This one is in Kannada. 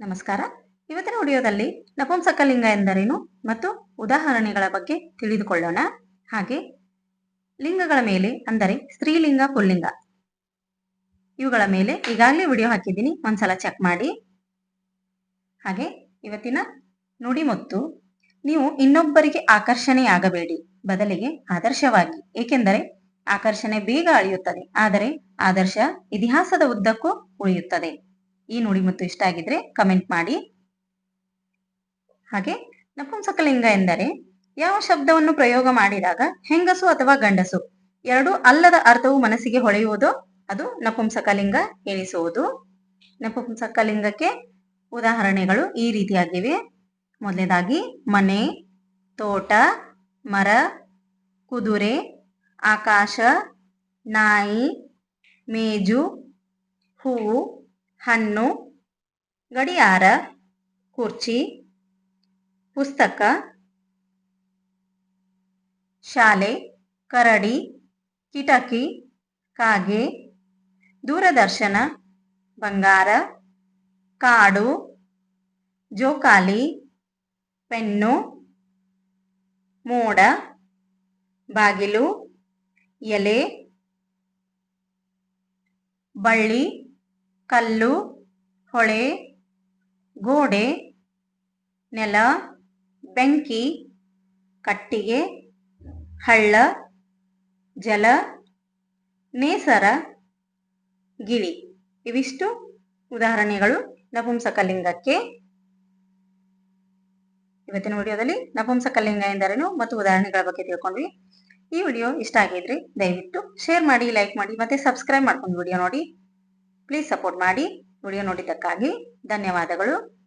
ನಮಸ್ಕಾರ. ಇವತ್ತಿನ ವಿಡಿಯೋದಲ್ಲಿ ನಪುಂಸಕಲಿಂಗ ಎಂದರೇನು ಮತ್ತು ಉದಾಹರಣೆಗಳ ಬಗ್ಗೆ ತಿಳಿದುಕೊಳ್ಳೋಣ. ಹಾಗೆ ಲಿಂಗಗಳ ಮೇಲೆ ಅಂದರೆ ಸ್ತ್ರೀಲಿಂಗ, ಪುಲ್ಲಿಂಗ. ಇವುಗಳ ಮೇಲೆ ಈಗಾಗಲೇ ವಿಡಿಯೋ ಹಾಕಿದ್ದೀನಿ. ಒಂದ್ಸಲ ಚೆಕ್ ಮಾಡಿ. ಹಾಗೆ ಇವತ್ತಿನ ನುಡಿಮುತ್ತು ನೀವು ಇನ್ನೊಬ್ಬರಿಗೆ ಆಕರ್ಷಣೆಯಾಗಬೇಡಿ ಬದಲಿಗೆ ಆದರ್ಶವಾಗಿ. ಏಕೆಂದರೆ ಆಕರ್ಷಣೆ ಬೇಗ ಅಳಿಯುತ್ತದೆ. ಆದರೆ ಆದರ್ಶ ಇತಿಹಾಸದ ಉದ್ದಕ್ಕೂ ಉಳಿಯುತ್ತದೆ. ಈ ನುಡಿಮುತ್ತು ಇಷ್ಟ ಆಗಿದ್ರೆ ಕಮೆಂಟ್ ಮಾಡಿ. ಹಾಗೆ ನಪುಂಸಕಲಿಂಗ ಎಂದರೆ ಯಾವ ಶಬ್ದವನ್ನು ಪ್ರಯೋಗ ಮಾಡಿದಾಗ ಹೆಂಗಸು ಅಥವಾ ಗಂಡಸು ಎರಡು ಅಲ್ಲದ ಅರ್ಥವು ಮನಸ್ಸಿಗೆ ಹೊಳೆಯುವುದು ಅದು ನಪುಂಸಕಲಿಂಗ ಎನಿಸುವುದು. ನಪುಂಸಕಲಿಂಗಕ್ಕೆ ಉದಾಹರಣೆಗಳು ಈ ರೀತಿಯಾಗಿವೆ. ಮೊದಲನೇದಾಗಿ ಮನೆ, ತೋಟ, ಮರ, ಕುದುರೆ, ಆಕಾಶ, ನಾಯಿ, ಮೇಜು, ಹೂವು ಹಣ್ಣು, ಗಡಿಯಾರ, ಕುರ್ಚಿ, ಪುಸ್ತಕ, ಶಾಲೆ, ಕರಡಿ, ಕಿಟಕಿ, ಕಾಗೆ, ದೂರದರ್ಶನ, ಬಂಗಾರ, ಕಾಡು, ಜೋಕಾಲಿ, ಪೆನ್ನು, ಮೋಡ, ಬಾಗಿಲು, ಎಲೆ, ಬಳ್ಳಿ. ಕಲ್ಲು, ಹೊಳೆ, ಗೋಡೆ, ನೆಲ, ಬೆಂಕಿ, ಕಟ್ಟಿಗೆ, ಹಳ್ಳ, ಜಲ ನೇಸರ ಗಿಳಿ. ಇವಿಷ್ಟು ಉದಾಹರಣೆಗಳು ನಪುಂಸಕಲಿಂಗಕ್ಕೆ. ಇವತ್ತಿನ ವಿಡಿಯೋದಲ್ಲಿ ನಪುಂಸಕಲಿಂಗ ಎಂದರೇನು ಮತ್ತು ಉದಾಹರಣೆಗಳ ಬಗ್ಗೆ ತಿಳ್ಕೊಂಡ್ವಿ. ಈ ವಿಡಿಯೋ ಇಷ್ಟ ಆಗಿದ್ರೆ ದಯವಿಟ್ಟು ಶೇರ್ ಮಾಡಿ, ಲೈಕ್ ಮಾಡಿ ಮತ್ತೆ ಸಬ್ಸ್ಕ್ರೈಬ್ ಮಾಡ್ಕೊಂಡು ವಿಡಿಯೋ ನೋಡಿ. ಪ್ಲೀಸ್ ಸಪೋರ್ಟ್ ಮಾಡಿ ವಿಡಿಯೋ ನೋಡಿದ್ದಕ್ಕಾಗಿ ಧನ್ಯವಾದಗಳು.